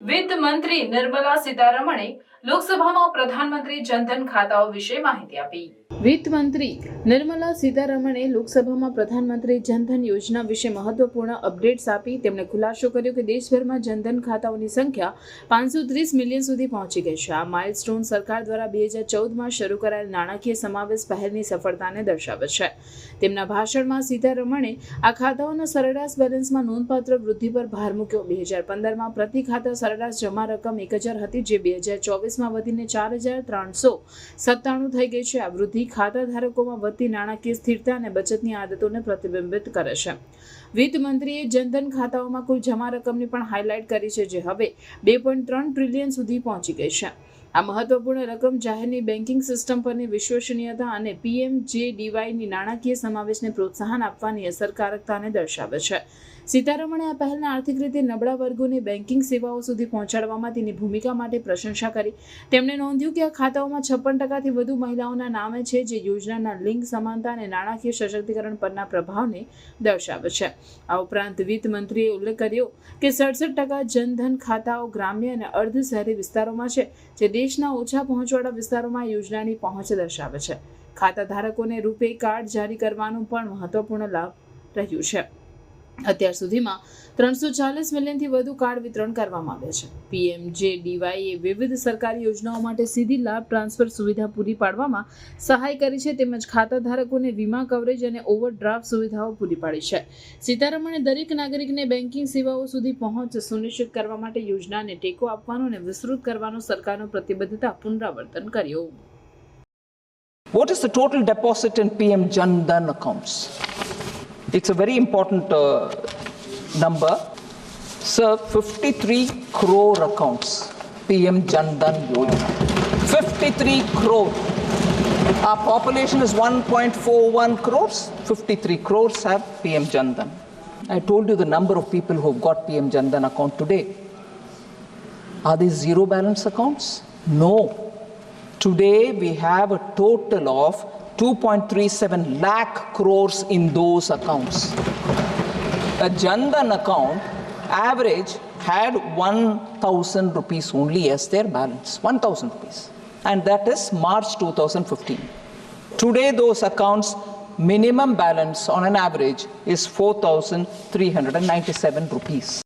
વિત્ત મંત્રી નિર્મલા સીતારમણે લોકસભામાં પ્રધાનમંત્રી જનધન ખાતાઓ વિશે માહિતી આપી. વિત્ત મંત્રી નિર્મલા સીતારમણે લોકસભામાં પ્રધાનમંત્રી જનધન યોજના વિશે મહત્વપૂર્ણ અપડેટ્સ આપી તેમણે ખુલાસો કર્યો કે દેશભરમાં જનધન ખાતાઓની સંખ્યા પાંચસો ત્રીસ મિલિયન સુધી પહોંચી ગઈ છે. આ માઇલસ્ટોન સરકાર દ્વારા બે હજાર ચૌદમાં શરૂ કરાયેલ નાણાકીય સમાવેશ પહેલની સફળતાને દર્શાવે છે. તેમના ભાષણમાં સીતારમણે આ ખાતાઓના સરેરાશ બેલેન્સમાં નોંધપાત્ર વૃદ્ધિ પર ભાર મૂક્યો. બે હજાર પંદરમાં પ્રતિ ખાતા સરેરાશ જમા રકમ એક હજાર હતી, જે બે હજાર ચોવીસમાં વધીને ચાર હજાર ત્રણસો સત્તાણું થઈ ગઈ છે. આ વૃદ્ધિ ખાતા ધારકોમાં વધતી નાણાકીય સ્થિરતા અને બચતની આદતોને પ્રતિબિંબિત કરે છે. વિત્ત મંત્રીએ જનધન ખાતાઓમાં કુલ જમા રકમની પણ હાઇલાઇટ કરી છે, જે હવે બે પોઈન્ટ ત્રણ ટ્રિલિયન સુધી પહોંચી ગઈ છે. આ મહત્વપૂર્ણ રકમ જાહેરની બેન્કિંગ સિસ્ટમ પરની વિશ્વસનીયતા અને પીએમ જે ડીવાયની નાણાકીય સમાવેશને પ્રોત્સાહન આપવાની અસરકારકતાને દર્શાવે છે. સીતારમણે આ પહેલના આર્થિક રીતે નબળા વર્ગોને બેન્કિંગ સેવાઓ સુધી પહોંચાડવામાં તેની ભૂમિકા માટે પ્રશંસા કરી. તેમણે નોંધ્યું કે આ ખાતાઓમાં છપ્પન ટકાથી વધુ મહિલાઓના નામે છે, જે યોજનાના લિંગ, સમાનતા અને નાણાકીય સશક્તિકરણ પરના પ્રભાવને દર્શાવે છે. આ ઉપરાંત વિત્ત મંત્રીએ ઉલ્લેખ કર્યો કે સડસઠ ટકા જનધન ખાતાઓ ગ્રામ્ય અને અર્ધ શહેરી વિસ્તારોમાં છે, જે દેશના ઓછા પહોંચવાળા વિસ્તારોમાં યોજનાની પહોંચ દર્શાવે છે. ખાતા ધારકોને રૂપે કાર્ડ જારી કરવાનું પણ મહત્વપૂર્ણ લાભ રહ્યું છે. અત્યાર સુધીમાં ત્રણસો ચાલીસ મિલિયનથી વધુ કાર્ડ વિતરણ કરવામાં આવ્યા છે. પીએમ જે ડીવાયએ વિવિધ સરકારી યોજનાઓ માટે સીધી લાભ ટ્રાન્સફર સુવિધા પૂરી પાડવામાં સહાય કરી છે, તેમજ ખાતા ધારકોને વીમા કવરેજ અને ઓવરડ્રાફ્ટ સુવિધાઓ પૂરી પાડી છે. સીતારમણે દરેક નાગરિકને બેન્કિંગ સેવાઓ સુધી પહોંચ સુનિશ્ચિત કરવા માટે યોજનાને ટેકો આપવાનો અને વિસ્તૃત કરવાનો સરકારનો પ્રતિબદ્ધતા પુનરાવર્તન કર્યું. What is the total deposit in PM Jan Dhan accounts? It's a very important uh, number. Sir, 53 crore accounts, PM Jan Dhan Yojana. 53 crore. Our population is 1.41 crores. 53 crores have PM Jan Dhan. I told you the number of people who have got PM Jan Dhan account today. Are these zero balance accounts? No. Today we have a total of 2.37 lakh crores in those accounts. A Jandan account average had 1000 rupees only as their balance 1000 rupees and that is March 2015. Today those accounts minimum balance on an average is 4397 rupees.